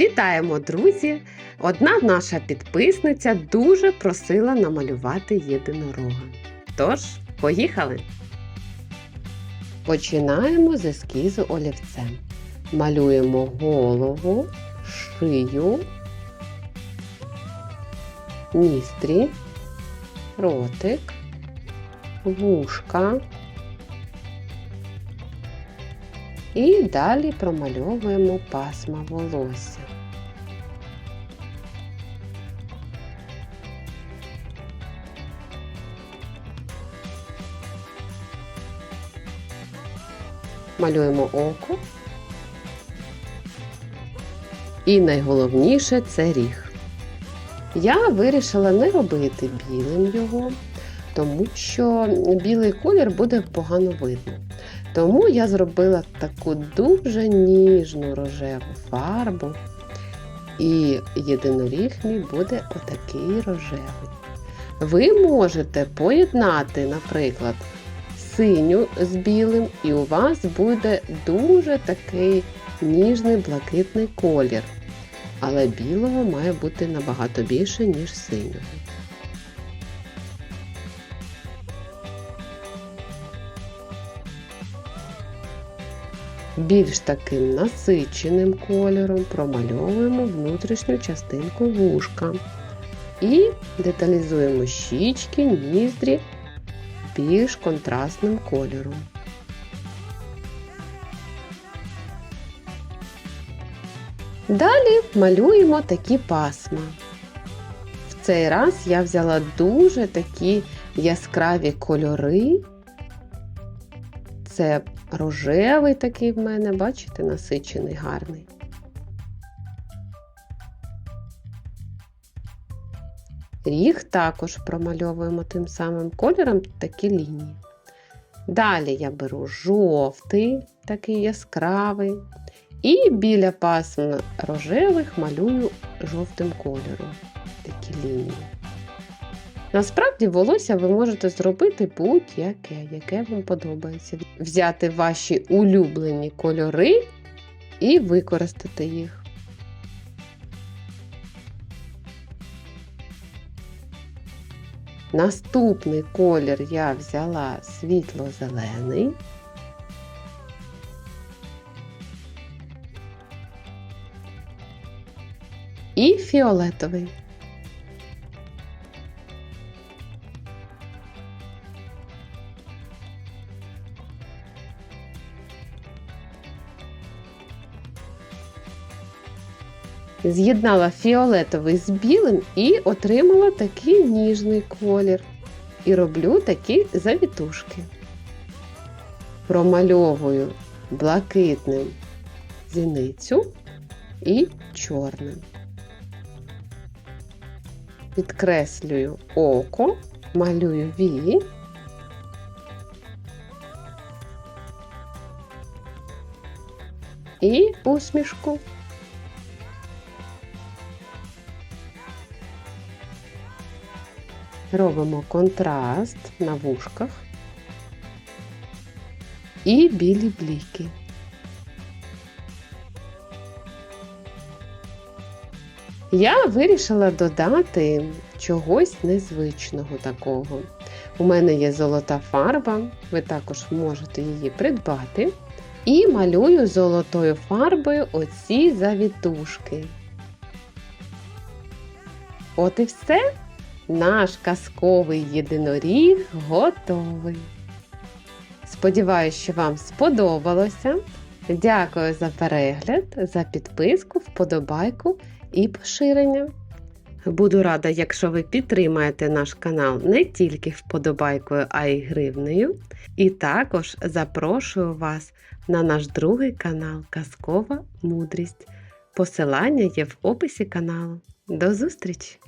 Вітаємо, друзі! Одна наша підписниця дуже просила намалювати єдинорога. Тож, поїхали! Починаємо з ескізу олівцем. Малюємо голову, шию, ністрі, ротик, вушка. І далі промальовуємо пасма волосся. Малюємо око. І найголовніше це ріг. Я вирішила не робити білим його, тому що білий колір буде погано видно. Тому я зробила таку дуже ніжну рожеву фарбу. І єдиноріг мій буде отакий рожевий. Ви можете поєднати, наприклад, синю з білим, і у вас буде дуже такий ніжний блакитний колір. Але білого має бути набагато більше, ніж синього. Більш таким насиченим кольором промальовуємо внутрішню частинку вушка і деталізуємо щічки, ніздрі більш контрастним кольором. Далі малюємо такі пасма. В цей раз я взяла дуже такі яскраві кольори. Це рожевий такий в мене, бачите, насичений, гарний. Ріг також промальовуємо тим самим кольором такі лінії. Далі я беру жовтий, такий яскравий, і біля пасм рожевих малюю жовтим кольором такі лінії. Насправді, волосся ви можете зробити будь-яке, яке вам подобається. Взяти ваші улюблені кольори і використати їх. Наступний колір я взяла світло-зелений. І фіолетовий. З'єднала фіолетовий з білим і отримала такий ніжний колір. І роблю такі завітушки. Промальовую блакитним зіницю і чорним. Підкреслюю око, малюю вії. І усмішку. Робимо контраст на вушках і білі бліки. Я вирішила додати чогось незвичного такого. У мене є золота фарба, ви також можете її придбати. І малюю золотою фарбою оці завітушки. От і все. Наш казковий єдиноріг готовий. Сподіваюсь, що вам сподобалося. Дякую за перегляд, за підписку, вподобайку і поширення. Буду рада, якщо ви підтримаєте наш канал не тільки вподобайкою, а й гривнею. І також запрошую вас на наш другий канал Казкова Мудрість. Посилання є в описі каналу. До зустрічі!